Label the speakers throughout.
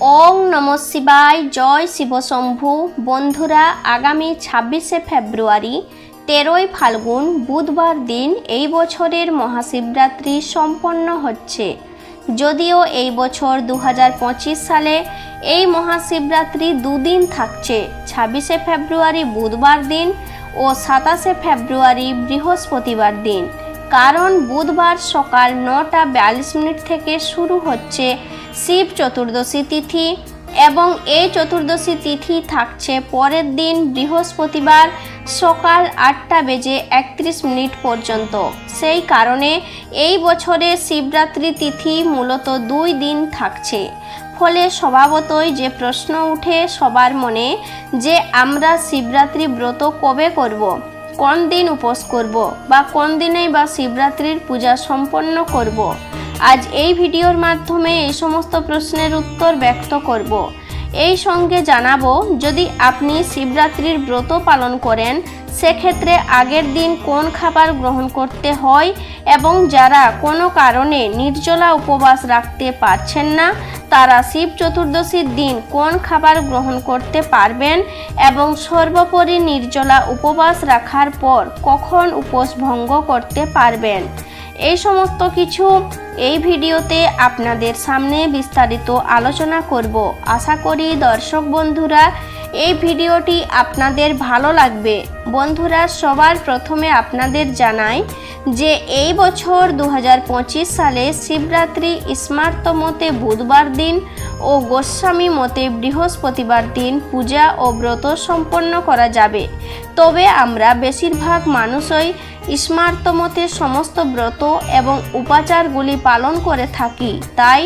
Speaker 1: ওং নম শিবায়, জয় শিবশম্ভু বন্ধুরা, আগামী ছাব্বিশে ফেব্রুয়ারি, তেরোই ফাল্গুন, বুধবার দিন এই বছরের মহাশিবরাত্রি সম্পন্ন হচ্ছে। যদিও এই বছর দু হাজার পঁচিশ সালে এই মহাশিবরাত্রি দুদিন থাকছে, ছাব্বিশে ফেব্রুয়ারি বুধবার দিন ও সাতাশে ফেব্রুয়ারি বৃহস্পতিবার দিন। কারণ বুধবার সকাল নটা বিয়াল্লিশ মিনিট থেকে শুরু হচ্ছে শিব চতুর্দশী তিথি এবং এই চতুর্দশী তিথি থাকছে পরের দিন বৃহস্পতিবার সকাল আটটা বেজে একত্রিশ মিনিট পর্যন্ত সেই কারণে এই বছরে শিবরাত্রি তিথি মূলত দুই দিন থাকছে ফলে স্বভাবতই যে প্রশ্ন উঠে সবার মনে, যে আমরা শিবরাত্রি ব্রত কবে করব। কোন দিন উপোস করব বা কোন দিনেই বা শিবরাত্রির পূজা সম্পন্ন করব। আজ এই ভিডিওর মাধ্যমে এই সমস্ত প্রশ্নের উত্তর ব্যক্ত করব। এই সঙ্গে জানাব, যদি আপনি শিবরাত্রির ব্রত পালন করেন, সেক্ষেত্রে আগের দিন কোন খাবার গ্রহণ করতে হয় এবং যারা কোনো কারণে নির্জলা উপবাস রাখতে পারছেন না, তারা শিব চতুর্দশীর দিন কোন খাবার গ্রহণ করতে পারবেন এবং সর্বোপরি নির্জলা উপবাস রাখার পর কখন উপোস ভঙ্গ করতে পারবেন? এই সমস্ত কিছু এই ভিডিওতে আপনাদের সামনে বিস্তারিত আলোচনা করব। আশা করি দর্শক বন্ধুরা, এই ভিডিওটি আপনাদের ভালো লাগবে। বন্ধুরা, সবার প্রথমে আপনাদের জানাই যে এই বছর দু হাজার পঁচিশ সালে শিবরাত্রি স্মার্ত মতে বুধবার দিন ও গোস্বামী মতে বৃহস্পতিবার দিন পূজা ও ব্রত সম্পন্ন করা যাবে। তবে আমরা বেশিরভাগ মানুষই স্মার্ত মতে সমস্ত ব্রত এবং উপাচারগুলি পালন করে থাকি। তাই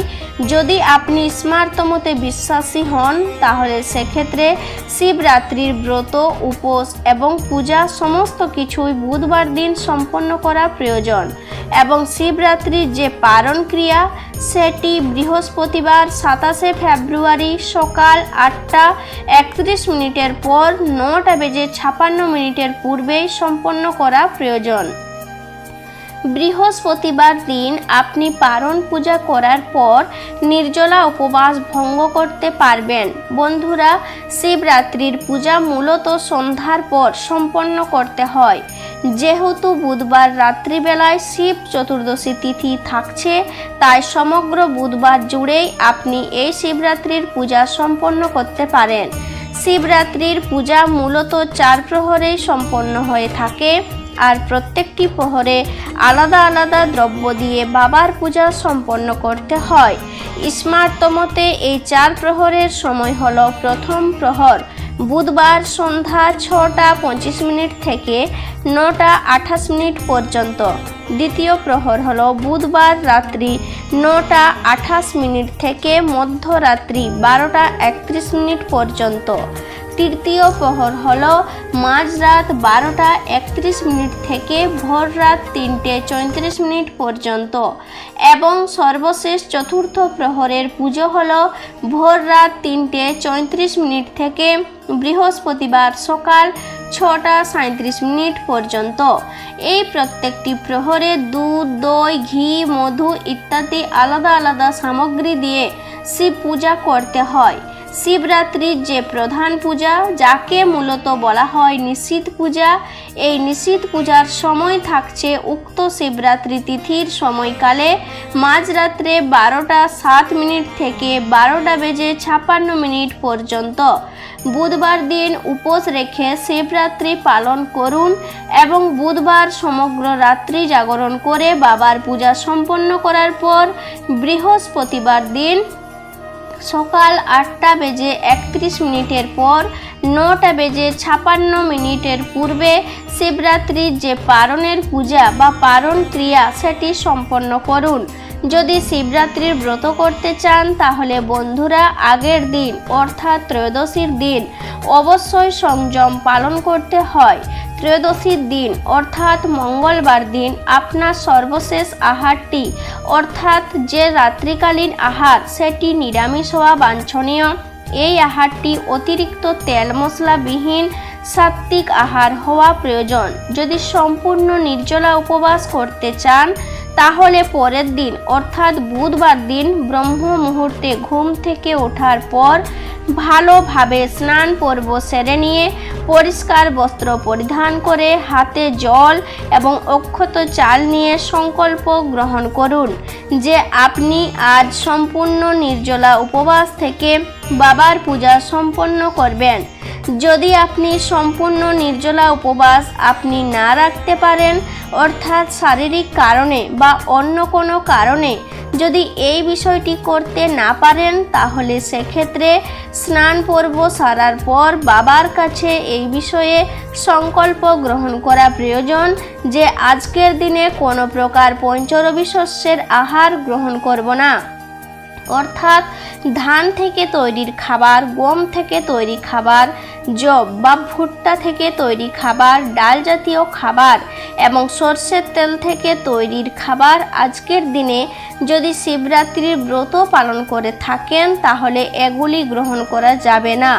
Speaker 1: যদি আপনি স্মার্ত মতে বিশ্বাসী হন, তাহলে সেক্ষেত্রে শিবরাত্রির ব্রত, উপোস এবং পূজা সমস্ত কিছুই বুধবার দিন সম্পন্ন করা প্রয়োজন এবং শিবরাত্রির যে পারণ ক্রিয়া, সেটি বৃহস্পতিবার সাতাশে ফেব্রুয়ারি সকাল আটটা একত্রিশ মিনিটের পর নটা বেজে ছাপান্ন মিনিটের পূর্বেই সম্পন্ন করা প্রয়োজন। বৃহস্পতিবার দিন আপনি পারণ পূজা করার পর নির্জলা উপবাস ভঙ্গ করতে পারবেন। বন্ধুরা, শিবরাত্রির পূজা মূলত সন্ধ্যার পর সম্পন্ন করতে হয়। যেহেতু বুধবার রাত্রিবেলায় শিব চতুর্দশী তিথি থাকছে, তাই সমগ্র বুধবার জুড়েই আপনি এই শিবরাত্রির পূজা সম্পন্ন করতে পারেন। শিবরাত্রির পূজা মূলত চার প্রহরেই সম্পন্ন হয়ে থাকে। আর প্রত্যেকটি প্রহরে আলাদা আলাদা দ্রব্য দিয়ে বাবার পূজা সম্পন্ন করতে হয়। স্মার্তমতে এই চার প্রহরের সময় হলো প্রথম প্রহর। বুধবার সন্ধ্যা ছটা পঁচিশ মিনিট থেকে নটা আঠাশ মিনিট পর্যন্ত। দ্বিতীয় প্রহর হল বুধবার রাত্রি নটা আঠাশ মিনিট থেকে মধ্যরাত্রি বারোটা একত্রিশ মিনিট পর্যন্ত। তৃতীয় প্রহর হল মাঝরাত বারোটা একত্রিশ মিনিট থেকে ভোর রাত তিনটে চৌত্রিশ মিনিট পর্যন্ত। এবং সর্বশেষ চতুর্থ প্রহরের পুজো হল ভোর রাত তিনটে চৌত্রিশ মিনিট থেকে বৃহস্পতিবার সকাল ছটা সাঁত্রিশ মিনিট পর্যন্ত। এই প্রত্যেকটি প্রহরে দুধ, দই, ঘি, মধু ইত্যাদি আলাদা আলাদা সামগ্রী দিয়ে শিব পূজা করতে হয়। শিবরাত্রির যে প্রধান পূজা, যাকে মূলত বলা হয় নিশীত পূজা, এই নিশীত পূজার সময় থাকছে উক্ত শিবরাত্রি তিথির সময়কালে। মাঝরাত্রে বারোটা সাত মিনিট থেকে বারোটা বেজে ছাপ্পান্ন মিনিট পর্যন্ত। বুধবার দিন উপোস রেখে শিবরাত্রি পালন করুন এবং বুধবার সমগ্র রাত্রি জাগরণ করে বাবার পূজা সম্পন্ন করার পর বৃহস্পতিবার দিন সকাল আটটা বেজে একত্রিশ মিনিটের পর, নটা বেজে ছাপান্ন মিনিটের পূর্বে শিবরাত্রির যে পারণের পূজা বা পারণ ক্রিয়া, সেটি সম্পন্ন করুন। যদি শিবরাত্রির ব্রত করতে চান, তাহলে বন্ধুরা আগের দিন, অর্থাৎ ত্রয়োদশীর দিন, অবশ্যই সংযম পালন করতে হয়। ত্রয়োদশীর দিন, অর্থাৎ মঙ্গলবার দিন, আপনার সর্বশেষ আহারটি, অর্থাৎ যে রাত্রিকালীন আহার, সেটি নিরামিষ হওয়া বাঞ্ছনীয়। এই আহারটি অতিরিক্ত তেল মশলাবিহীন সাত্ত্বিক আহার হওয়া প্রয়োজন। যদি সম্পূর্ণ নির্জলা উপবাস করতে চান, তাহলে পরের দিন, অর্থাৎ বুধবার দিন, ব্রহ্ম মুহূর্তে ঘুম থেকে ওঠার পর ভালোভাবে স্নান পর্ব সেরে নিয়ে পরিষ্কার বস্ত্র পরিধান করে হাতে জল এবং অক্ষত চাল নিয়ে সংকল্প গ্রহণ করুন যে আপনি আজ সম্পূর্ণ নির্জলা উপবাস থেকে বাবার পূজা সম্পন্ন করবেন। যদি আপনি সম্পূর্ণ নির্জলা উপবাস আপনি না রাখতে পারেন, অর্থাৎ শারীরিক কারণে বা অন্য কোনো কারণে যদি এই বিষয়টি করতে না পারেন, তাহলে সেক্ষেত্রে স্নান পর্ব সারার পর বাবার কাছে এই বিষয়ে সংকল্প গ্রহণ করা প্রয়োজন যে আজকের দিনে কোনো প্রকার পঞ্চরবি শস্যের আহার গ্রহণ করব না। অর্থাৎ ধান থেকে তৈরির খাবার, গম থেকে তৈরি খাবার জব বা ভুট্টা থেকে তৈরি খাবার, ডাল জাতীয় খাবার এবং সর্ষের তেল থেকে তৈরির খাবার আজকের দিনে যদি শিবরাত্রির ব্রত পালন করে থাকেন, তাহলে এগুলি গ্রহণ করা যাবে না।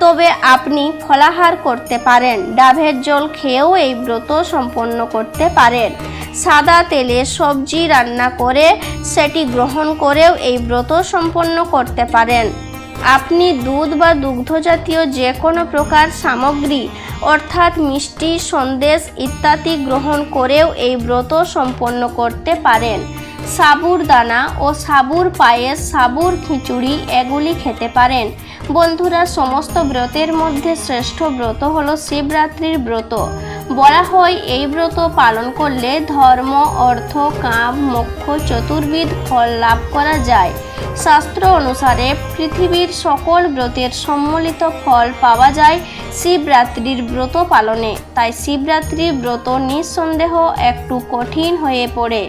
Speaker 1: তবে আপনি ফলাহার করতে পারেন, ডাবের জল খেয়েও এই ব্রত সম্পন্ন করতে পারেন। সাদা তেলে সবজি রান্না করে সেটি গ্রহণ করেও এই ব্রত সম্পন্ন করতে পারেন। আপনি দুধ বা দুগ্ধজাতীয় যে কোনো প্রকার সামগ্রী, অর্থাৎ মিষ্টি, সন্দেশ ইত্যাদি গ্রহণ করেও এই ব্রত সম্পন্ন করতে পারেন। সাবুর দানা ও সাবুর পায়েস, সাবুর খিচুড়ি এগুলি খেতে পারেন। বন্ধুরা, সমস্ত ব্রতের মধ্যে শ্রেষ্ঠ ব্রত হলো শিবরাত্রির ব্রত। বলা হয়, এই ব্রত পালন করলে ধর্ম, অর্থ, কাম, মোক্ষ, চতুর্বিধ ফল লাভ করা যায়। শাস্ত্র অনুসারে পৃথিবীর সকল ব্রতের সম্মিলিত ফল পাওয়া যায় শিবরাত্রির ব্রত পালনে। তাই শিবরাত্রির ব্রত নিঃসন্দেহ একটু কঠিন হয়ে পড়ে।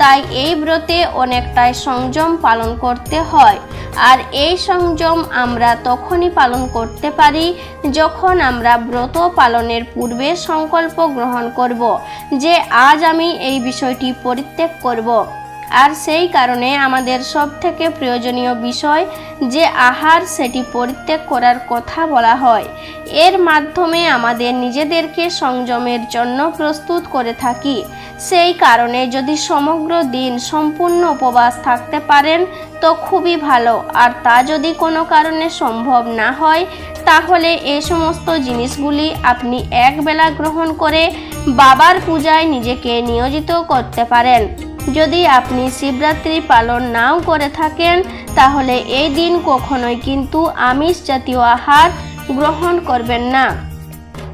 Speaker 1: তাই এই ব্রতে অনেকটাই সংযম পালন করতে হয়। আর এই সংযম আমরা তখনই পালন করতে পারি যখন আমরা ব্রত পালনের পূর্বে সংকল্প গ্রহণ করব, যে আজ আমি এই বিষয়টি পরিত্যাগ করব। আর সেই কারণে আমাদের সব থেকে প্রয়োজনীয় বিষয় যে আহার সেটি পরিত্যাগ করার কথা বলা হয়। এর মাধ্যমে আমাদের নিজেদেরকে সংযমের জন্য প্রস্তুত করে থাকি। সেই কারণে যদি সমগ্র দিন সম্পূর্ণ উপবাস থাকতে পারেন, তো খুবই ভালো। আর তা যদি কোনো কারণে সম্ভব না হয় তাহলে এই সমস্ত জিনিসগুলি আপনি একবেলা গ্রহণ করে বাবার পূজায় নিজেকে নিয়োজিত করতে পারেন। যদি আপনি শিবরাত্রি পালন নাও করে থাকেন, তাহলে এই দিন কখনোই কিন্তু আমিষ জাতীয় আহার গ্রহণ করবেন না।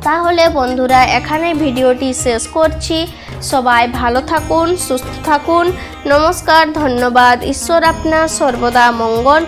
Speaker 1: তাহলে বন্ধুরা, এখানে ভিডিওটি শেষ করছি। সবাই ভালো থাকুন, সুস্থ থাকুন। নমস্কার, ধন্যবাদ। ঈশ্বর আপনার সর্বদা মঙ্গল